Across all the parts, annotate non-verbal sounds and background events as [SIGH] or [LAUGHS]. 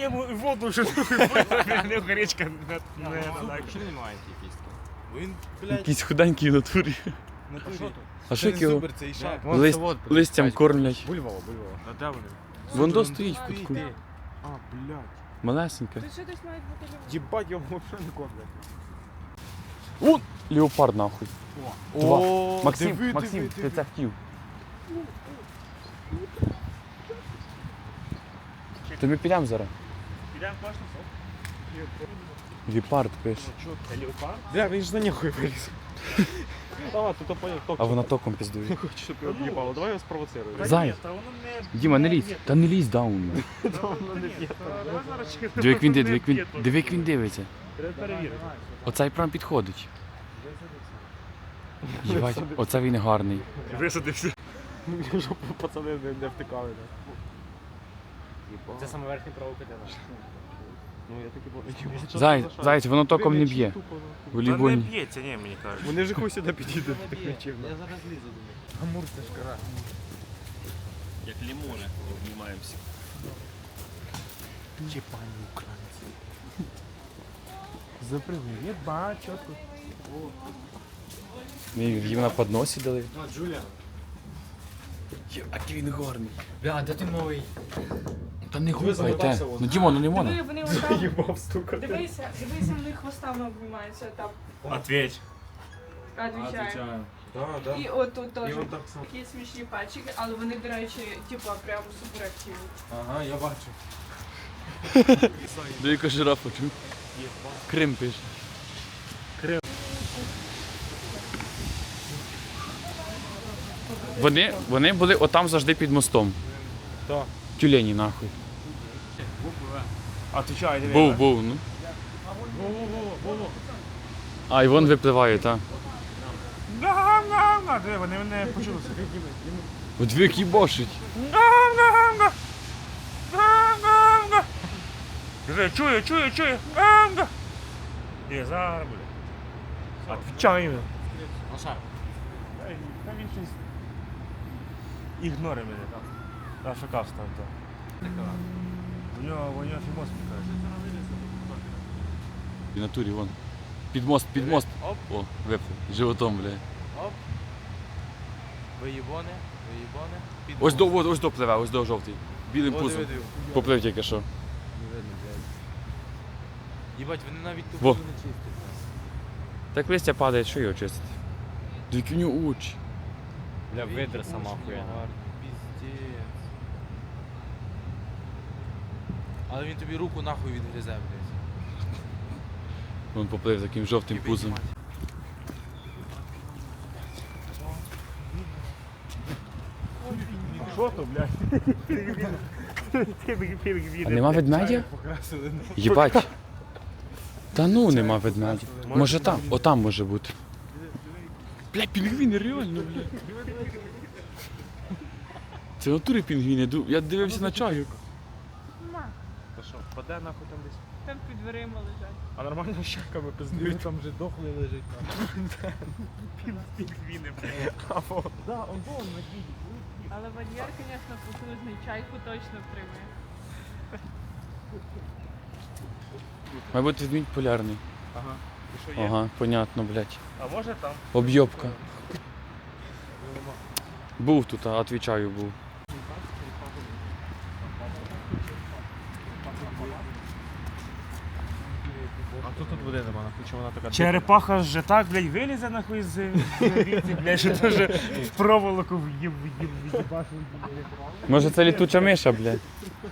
йому воду, що не гречка не Чи не кістки? Він, блядь, Якийсь худенький в натурі. на турі. А що не його зубр, це лист, листям кормлять? Бульвова, бульвова. А де вони? Вон до стоїть в кутку. А, блядь. Малесенька. Тут що десь мають бути люди. Єбать, його взагалі не кормлять. Вон! Леопард нахуй. Два. О, Максим, диви, Максим, диви, ти диви. це хотів. То ми підемо зараз. Класно, Леопард пише. Це леопард? Бля, він ж на нього виліз. Давай, тут поняв, ток. А вона током піздує. Хочу, щоб його в'їбало. Давай його спровоцирую. Та Зай. Та воно не... Діма, не лізь. Та не лізь даун. Та воно не п'є. Давай зараз чекай. Диви, як він, диви, як він, диви, як він дивиться. Треба перевірити. Оцей прям підходить. Єбать, оце він гарний. Висадився. Щоб пацани не, не втикали. Це саме верхній правий катена. Ну, я таки бачу. Зай, зайць, воно током не б'є. В Та не волейбольні. п'ється, ні, мені кажуть. Вони ж хуй сюди підійдуть, тих м'ячів. Я зараз лізу до них. Амур це ж кара. Як лімони обнімаємося. Чіпані українці. Запрыгни, єба, чітко. Ми їм на подносі дали. А, Джулія. Який він гарний. Бля, де ти новий? Та не гукайте. Ну Дімо, ну не можна. Диви, вони [LAUGHS] отам. Їбав стукати. Дивися, дивися, вони хвостами обіймаються там. Ответь. Отвічаю. Да, да. І от тут теж от так само. такі смішні пальчики, але вони, до речі, типа прямо суперактивні. Ага, я бачу. Дика жирафа чув. Крим пише. Крим. Вони, вони були отам завжди під мостом. Так. Тюлені нахуй. Отвечай, диви. Був, був, ну. А, і вон випливає, так. Га-га-га. Диви, вони мене почулися. От дві кібошить. Га-га-га. Га-га-га. Диви, чую, чую, чую. Га-га. Ні, зараз буде. Отвечай. Лоша. Та він щось ігнорує мене. На ФК став там. У нього, у нього фімос каже. В натурі вон. Під мост, під мост. Оп. О, виплив. Животом, бля. Оп. Виїбоне, виїбоне. Під Ось до, ось, ось до пливе, ось до жовтий. Білим О, пузом. диви, диви. Поплив тільки що. Не видно, блядь. Їбать, вони навіть ту Во. воду не чистять. Так листя падає, що його чистити? Дві у нього очі. Бля, видра сама хуйня. Піздець. Але він тобі руку нахуй відгризе, блядь. Він поплив таким жовтим пузом. Що то, блядь? А нема ведмедя? Покрасили. Їбать. Та ну нема ведмедя. Може там, отам може бути. Бля, пінгвіни реально, бля. Це в натурі пінгвіни. Я дивився на чайок. Впаде нахуй там десь? Там під дверима лежать. А нормально щеками Він пиздують. там вже дохлий лежить. нахуй. Пінгвіни, [LAUGHS] Але вольєр, звісно, потужний. Чайку точно втримує. Мабуть, відмінь полярний. Ага. І що є? Ага, понятно, блядь. А може там? Об'єбка. Був тут, а отвічаю був. А тут тут води нема, нахуй, чи вона така. Черепаха вже так, блядь, вилізе нахуй з віці, блядь, що дуже в проволоку в'їб, в'їбашу. Може це літуча миша, блядь.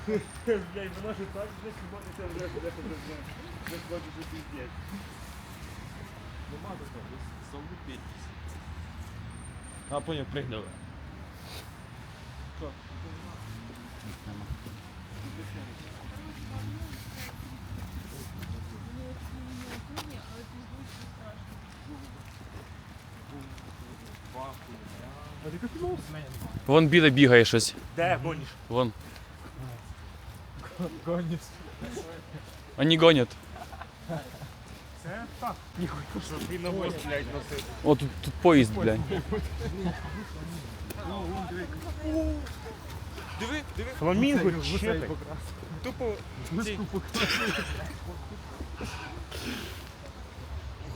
Блядь, вона ж так, блядь, хіботиться, блядь, блядь, блядь, блядь. Блядь, бачу, що піздець. А, поняв, пригнув. Вон біле бігає щось. Де гоніш? Вон. Коніс. Вони гонять. Це так. Ніхуя, щоб він на воз, блядь, носив. О, тут, тут поїзд, блядь. Диви, диви. Фламінго чепить. Тупо ці...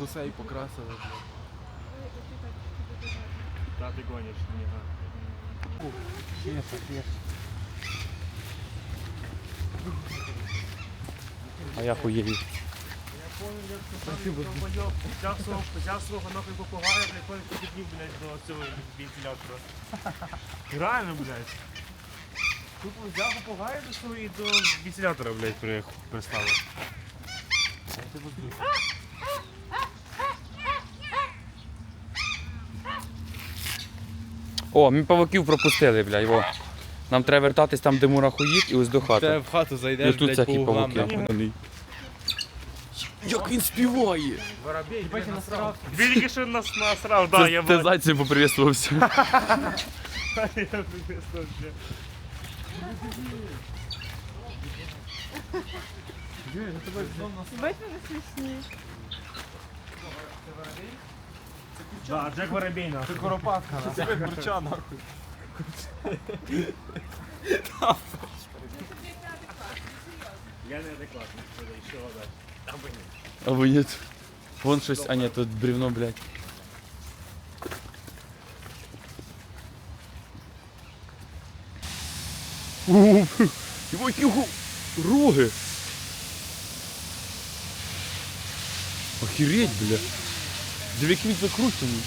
Гусей покрасили. Та ти гониш, ні, га. А я хуєю. Взяв свого, нахуй попугая, блядь, ходить по днів, блядь, до цього вентилятора. Реально, блядь. Тупо взяв попугая до свого і до вентилятора, блядь, при- приставив. О, ми павуків пропустили, блядь, во. Нам треба вертатись там, де мурахуїк, і ось до Ти хати. в хату І зайдеш, тут блядь, по всякі углам. павуки. Як він співає! Воробей, блядь, насрав. Він що нас насрав, да, я Ти, ти бачу. зайцем поприветствувався. [LAUGHS] Я приветствую вже. Бачиш, вони смішні. Да, Джек Воробей, нахуй. Ти коропатка, нахуй. Бурча, нахуй. Я неадекватний, що далі. Або ні. Або ні. Вон щось, а ні, тут бревно, блядь. Ууу, Його його роги. Охереть, бля. Диви, як він закручений.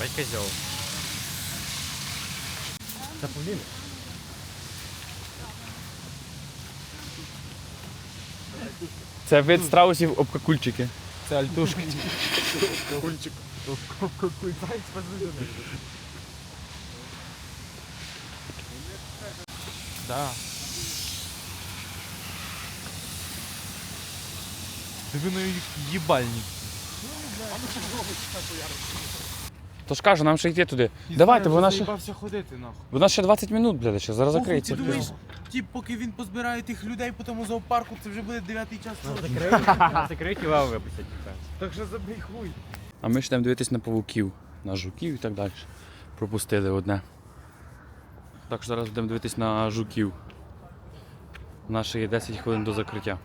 Бать козел. Це вид страусів обкакульчики. Це альтушки. [LAUGHS] Да. Диви на їбальник. Тож кажу, нам ще йти туди. Давайте, бо вона ще, Заїбався ходити, нахуй. вона ще 20 минут, блядь, ще зараз закриється. Ти думаєш, ті, поки він позбирає тих людей по тому зоопарку, це вже буде дев'ятий час. Закрыть и лаву выпустить. Так що забий хуй. А ми ж йдемо дивитись на павуків, на жуків і так далі. Пропустили одне. Так що зараз будемо дивитись на жуків. У нас ще є 10 хвилин до закриття.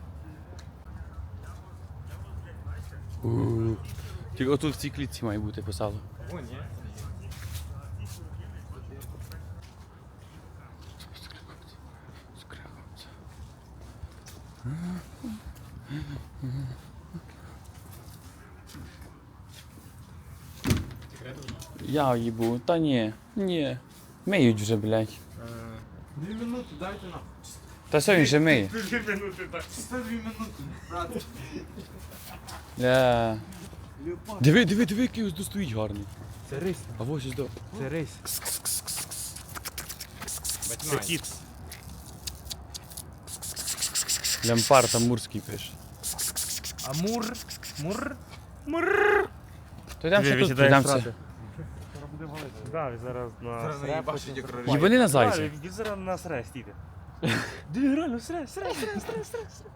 Тільки отут в цій клітці має бути писало. Я їбу, та ні, ні. Миють вже, блядь. Дві минути, дайте нахуй. Та все він же миє. Дві минути так. Це дві минути, брат. Ля. Диви, диви, диви, який ось достоїть гарний. Це рись. А ось ось до. Це рись. Це кіт. Лямпар там мурський пише. Амур. Мур. То йдемо ще тут, сідай йдемо це. Да, він зараз на... Зараз наїбашить як ролі. Їбани на Да, зайця. він зараз на [LAUGHS] сре, стійте. Диви, реально, сре, сре, сре, сре, сре.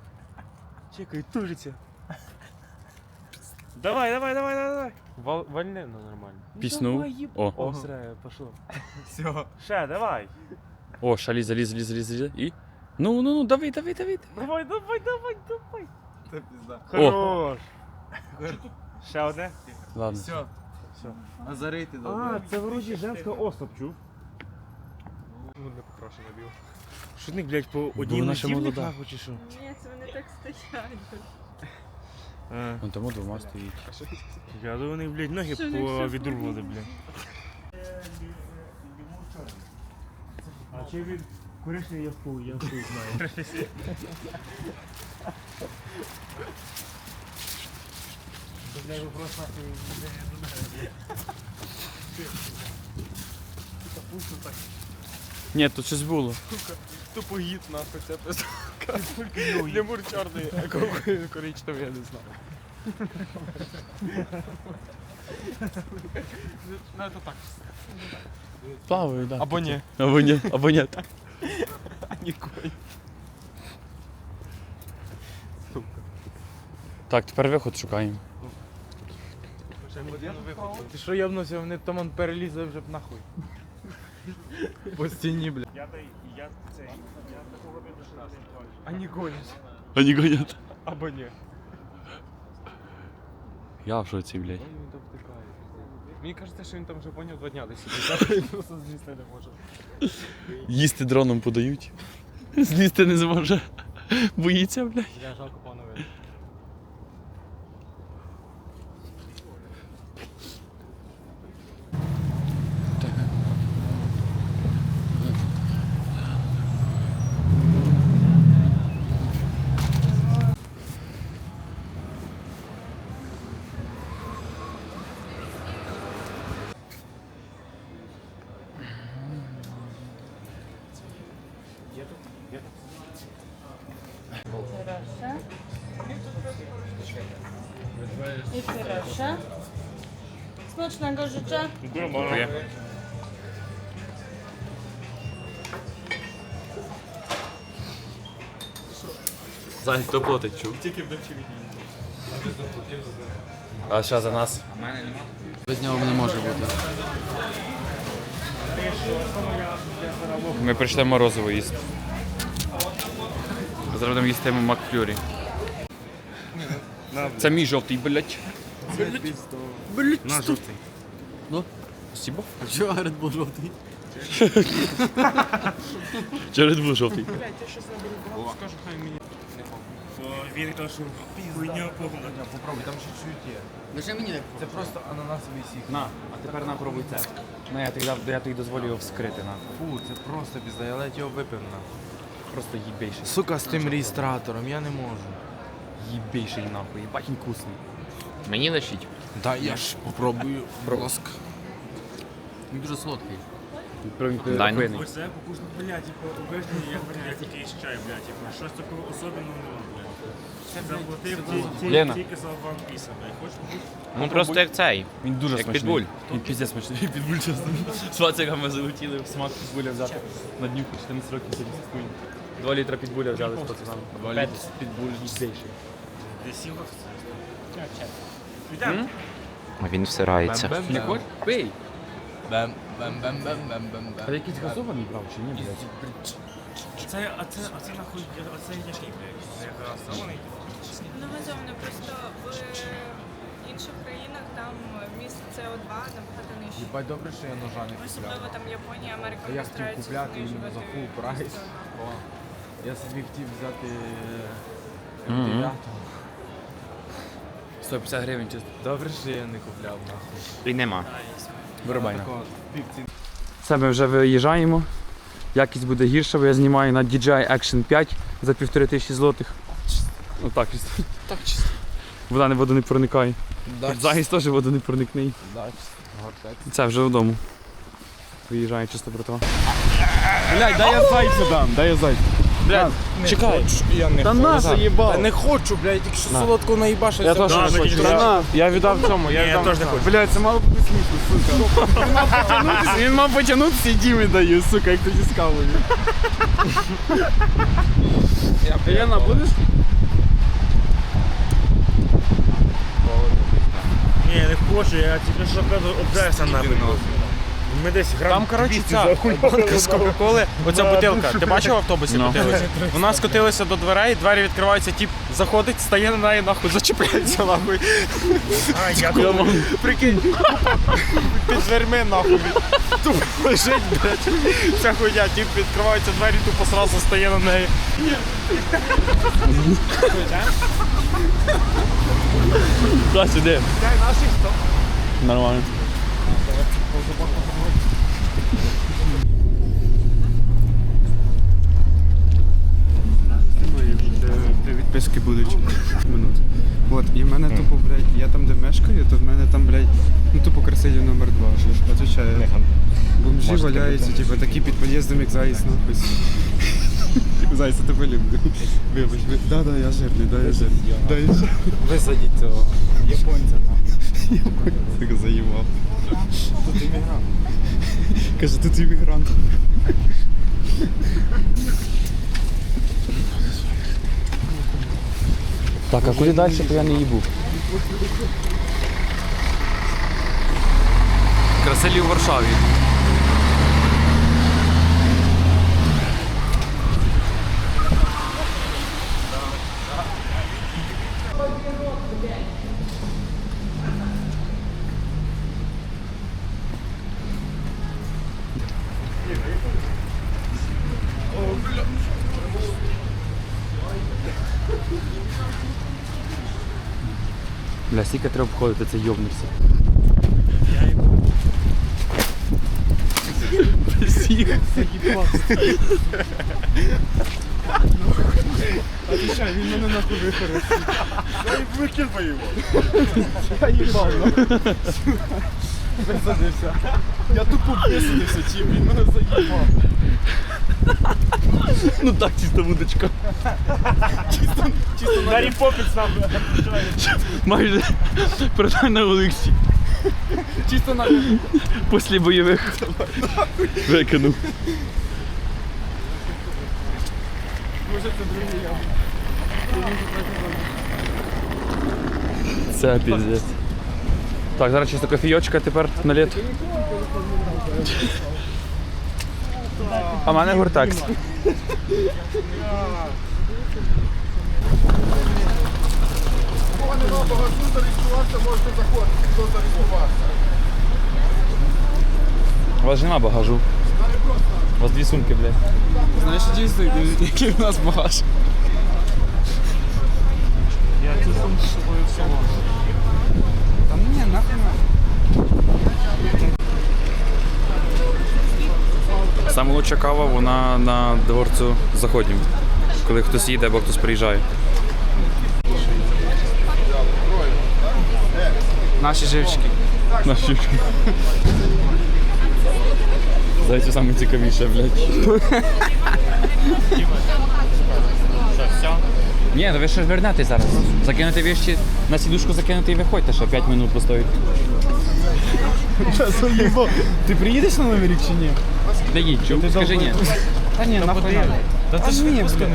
Чекай, тужиться. Давай, давай, давай, давай, давай. Вал, Вальне, ну нормально. Піснув. О, О, сре, пошло. Все. Ще, давай. о, ша лізе, лізе, лізе, лізе. І? Ну, ну, ну, давай, давай, давай. Давай, давай, давай, давай. Це пізда. Хорош. Ще одне. Ладно. Все. Все. А зарити А, це вроді женська особь, чув. Ну, не попрошу набив. Що них, блядь, по одній нахуй чи що? Ні, це вони так стоять. А, Вон тому двома стоїть. Я думаю, вони, блядь, ноги Що в них все відрубували, блядь. А чи він коричневий, я хуй, я хуй знаю. [LAUGHS] Бля, його просто нахуй Ні, тут щось було. Тупо гід нахуй, це просто. Лемур чорний, а коричневий, я не знаю. Ну, це так. Плаваю, да. Або ні. Або ні, або ні. Ніколи. Так, тепер виход шукаємо. Ти що ябнувся, вони там он перелізли вже б нахуй. По стіні, бля. Я та я цей. Я такого роблю, що не бачу. А не гонять. Они гонять. Або ні. Я в шоці, блядь. Він там втикає. Мені кажеться, що він там вже поняв два дня десь сидить. [LAUGHS] Він просто злізти не може. Їсти дроном подають. Злізти не зможе. Боїться, блядь. Я жалко proszę. Smacznego życzę. Нормально. Зай, хто платить, чув? Тільки А що за нас? Без нього не може бути. Ми прийшли морозиво їсти. Зараз будемо їсти Макфлюрі. Це мій жовтий, блядь. На жовтий. Ну? Спасибо. Чого Red Bull жовтий? [LAUGHS] Через був жовтий. Бо він каже, що хуйня повна. Попробуй, там ще чуть є. Лише мені так. Це просто ананасовий сік. На, а тепер на пробуй це. Ну я тобі, я тобі дозволю його вскрити, на. Фу, це просто пізда, я ледь його випив на. Просто їбейший. Сука, з тим реєстратором, я не можу. Їбейший нахуй, їбать він вкусний. Мені лишіть. Да, я ж попробую. Будь ласка. Він дуже солодкий. Дай, ну. Ось це покушно, блядь, типу, обижені, як блядь, якийсь чай, блядь, типу, щось такого особливого нема, блядь. Заплатив ті- ті- Лена. тільки за One Piece, блядь. Хочеш? Ну просто як цей. Він дуже Як смачний. підбуль. Він піздець смачний. Підбуль чесно. З вациками залетіли в смак підбуля взяти. На днюху 14 років сидів хуй. Два літра підбуля взяли з пацанами. П'ять підбуль їбейший. Десь сім Підемо? А він всирається. Лікор? Пий! Бам, бам, бам, бам, бам, бам, бам. Якийсь газований брав чи ні, блядь? Це, а це, а це нахуй, а це який. Це якраз самий? Ну, газовано ну, просто в інших країнах там місце СО2 набагато нижче. Їбать добре, що я ножа не купляв. Особливо там Японія, Америка А я хотів купляти іменно за фул прайс. Я собі хотів взяти е, М9. 150 гривень чисто. Добре, що я не купляв нахуй. І нема. Вирубай. Такого півці. Це ми вже виїжджаємо. Якість буде гірша, бо я знімаю на DJI Action 5 за півтори тисячі злотих. Ну так, чисто. Так чисто. Вода не воду не проникає. Дач. Загість теж воду не проникне. Дач. Гортець. Це вже вдома. Виїжджає чисто братва. Блядь, дай я зайцю дам, дай я зайцю. Блядь, чекай. Я не Та хочу. на, заїбав. Та не хочу, блядь, якщо На. солодко наїбаш, Я теж не хочу. Та на, Я віддав цьому, я віддав. теж не хочу. Блядь, це мало бути смішно, сука. [LAUGHS] Він мав потягнутися, він мав потягнутися і Дімі даю, сука, як тоді з кавою. Яна, будеш? Ні, не хочу, я тільки що кажу, обдерся нахуй. Ми десь грам Там, коротше, 200 ця банка з Кока-Коли, оця бутилка. Ти бачив в автобусі Ну. котилися? [LAUGHS] Вона скотилася до дверей, двері відкриваються, тіп заходить, стає на неї нахуй, зачіпляється нахуй. А, я думав, Прикинь, під дверми нахуй. Тупо лежить, блядь. Ця хуйня, тіп відкриваються двері, тупо сразу стає на неї. Да, сюди. Нормально. Відписки будуть минут. От, і в мене тупо, блядь, я там де мешкаю, то в мене там, блядь, красиві номер два. Отвечаю. Бомжі валяються, типу, такі під під'їздом, як заєць нахуй. [LAUGHS] Зайць, я тебе люблю. Вибач, ви... Да, да, я жирний, да, я жирний. Да, я жирний. Висадіть цього японця нахуй. [LAUGHS] Сука, заїбав. Тут іммігрант. Каже, тут іммігрант. Так, а куди далі, бо я не їбу? Селі у Варшаві. Бля, стільки треба обходити, це йобнувся. Отвечай, він мене нахуй вихорив. Викидай його. Я їбав, Висадився. Я тупо висадився, чим він мене заїбав. Ну так, чисто вудочка. Гаррі Поппінс нам. Майже продай на Олексі. Чисто на [LAUGHS] Після бойових викинув. Може це другий я. Це піздець. Так, зараз чисто кофійочка тепер на літ. А в мене гуртекс. У вас же нема багажу. У вас дві сумки, блядь. Знаєш, дійсно, який у нас багаж. Я цю сумку з собою в салон. Та ні, нахуй Саме лучша кава, вона на дворцю заходнім. Коли хтось їде або хтось приїжджає. Наші живчики. Наші. Зайцю саме цікавіше, блядь. Ні, ну ви ще ж вернетесь зараз. Закинути віщі, на сідушку закинути і виходьте, ще 5 минут постоїть. Ти приїдеш на Новий рік чи ні? Не їдь, чув? Скажи ні. Та ні, нахуй. Та ти ж ні, не знаю.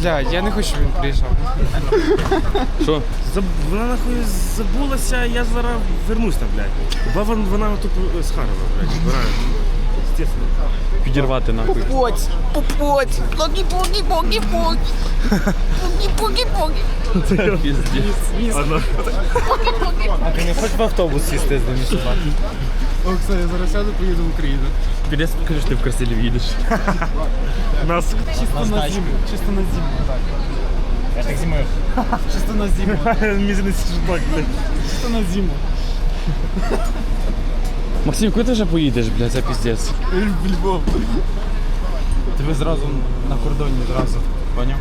Блядь, я не хочу, щоб він приїжджав. Що? Заб... Вона нахуй забулася, я зараз вернусь там, блядь. Бо вон- вона тупо з Харова, блядь. Вона, естественно. Підірвати нахуй. Путь, путь, поги, поги, поги, поги. Поги, поги, поги. Піздець. Одна. Хоч в автобус сісти з ними сюди. Окса, я зараз сяду, поїду в Україну. Піде скажи, що ти в Красилів їдеш. [LAUGHS] Нас Чисто на зиму. Чисто на зиму. Так. Я так зимою. [LAUGHS] Чисто на зиму. [LAUGHS] мізинець ждак, блядь. Чисто на зиму. Максим, куди ти вже поїдеш, блядь, це піздець. В Львов. Тебе зразу на кордоні зразу. Поняв?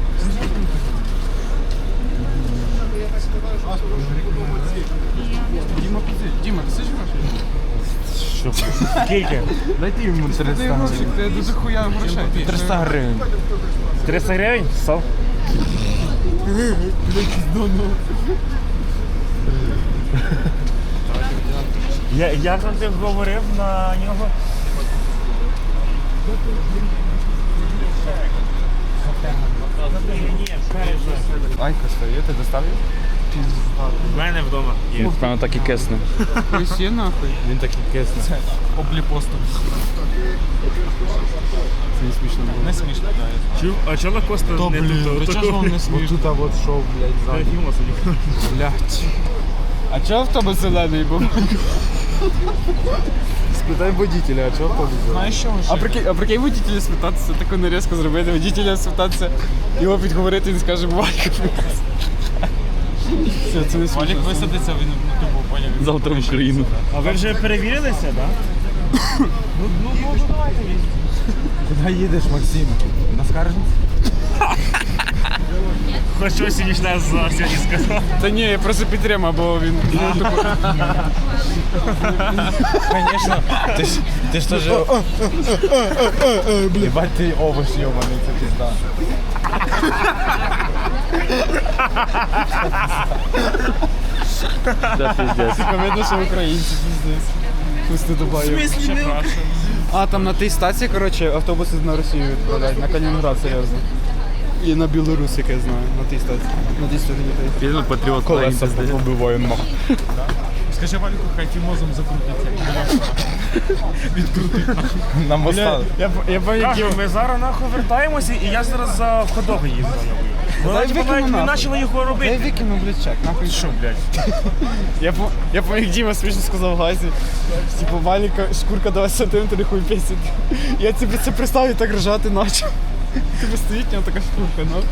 Діма, піди. Діма, ти сиш Гроші? Скільки? Дайте йому Ти 300 гроші, гривень. Це дуже хуя грошей. 300 гривень. 300 гривень? Сав? Я, я завжди говорив на нього. Ні, перед. Айка стоїть, ти доставив? В мене вдома є. Певно, так і кисне. Ось є нахуй. Він такий кисне. Обліпостом. Це не смішно було. Не смішно, так. Чув, а чого Коста не тут? Та чого ж вам не смішно? Отут от шов, блядь, ззаду. Фіма сидів. Блять. А чого автобус зелений був? Спитай водителя, а чого автобус Знаєш що? А прикинь, а прикинь водителя спитатися, таку нарізку зробити, водителя спитатися, його підговорити, він скаже, Валька. Все, це не смішно. Валік висадиться, він ну, тупо поняв. Завтра в Україну. А ви вже перевірилися, так? Ну, [COUGHS] ну, ну, ну, давайте візьмемо. Куди їдеш, Максим? На скаржницю? Хоч щось смішне за сьогодні сказав. Та ні, я просто підтримав, бо він ну, Звісно. Ти ж, ти ж теж... Єбать ти овощ йобаний, це пізда. Це піздець. видно, що українці піздець. Пусти Дубаю. А, там на тій стації, коротше, автобуси на Росію відправляють, на Калінінград, серйозно. І на Білорусь, як я знаю, на тій стації. На тій стороні. Підемо патріот Колеса побиваю нахуй. Скажи Валіку, хай фімозом закрутиться. [LAUGHS] Відкрутить нахуй. Нам осталось. Я, я Кажу, ми зараз нахуй вертаємося, і я зараз за ходоги їздив. Вона Дай типу викину навіть не нахуй. почала його Я робити. викину, блядь, чек, нахуй. Що, блядь? [LAUGHS] я, по- я як Діма смішно сказав Газі. Типу, Валіка, шкурка 20 сантиметрів хуй пісить. Я собі це представив і так ржати наче. Типу стоїть у така шкурка, ну.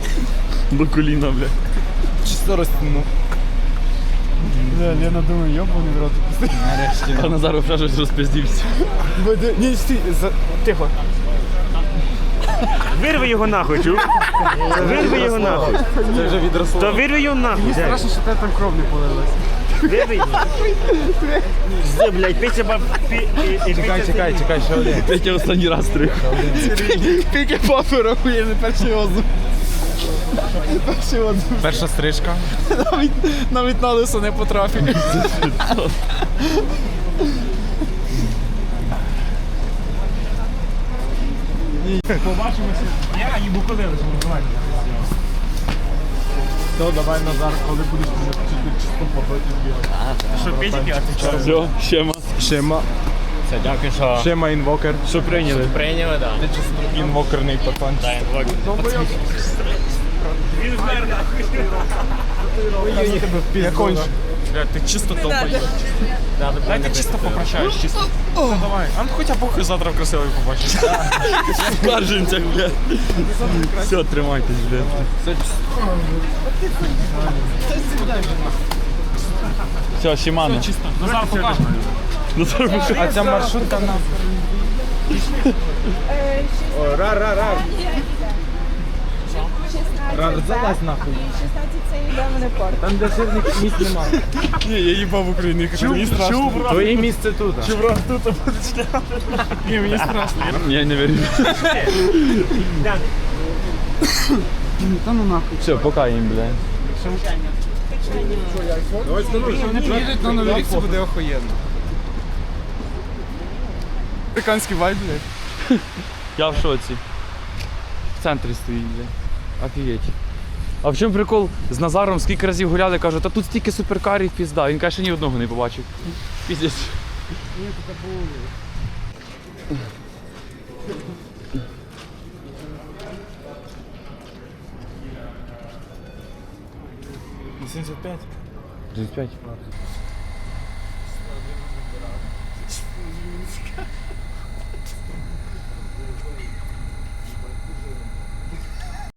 До коліна, бля. Чисто розтягнув. Бля, Лена думаю, йобаний в рот. Нарешті. А Назар вже щось розпиздівся. Ні, стій, за... тихо. Вирви його нахуй, чув? Вирви його нахуй. Це вже відросло. Та вирви його нахуй. дядь. Страшно, що тебе там кров не полилась. Його. Все, блядь, пися ба... пі- і- і Чекай, чекай, чекай, ще один. Третій останній раз трих. Піки папи рахує, не перший отзыв. Перший отзыв. Перша стрижка. Навіть, навіть на лисо не потрапив. Побачимося. Я їбу коли лише, давай. То давай Назар, коли будеш Що, ти чого? Все, ще. Шема. Все, дякую, що Шема інвокер. Що прийняли? прийняли, так. Інвокерний пацан. Да, інвокер. Він вмер нахуй. Я кончу. Бля, ти чисто долбоєб. Дай ти чисто попрощаєш, чисто. Ну, давай. А ну хоча похуй завтра в красивий побачиш. [LAUGHS] Скаржимося, бля. Все, тримайтесь, бля. Все, Шимано. Назар, покажи. Назар, покажи. А ця маршрутка на... О, залазь нахуй. 16 це йде мене порт. Там де жирних місць нема. Ні, я їбав в Україні, кажу, мені страшно. Твоє місце тут. Чувак, тут буде. Ні, мені страшно. Я не вірю. Та ну нахуй. Все, пока їм, бля. Вони приїдуть на новий рік, це буде охуєнно. Американський вайб, блядь. Я в шоці. В центрі стоїть, бля. Офігеть. А в чому прикол? З Назаром скільки разів гуляли, кажу, та тут стільки суперкарів пізда. Він каже, що ні одного не побачив. Піздець. На 75. 35.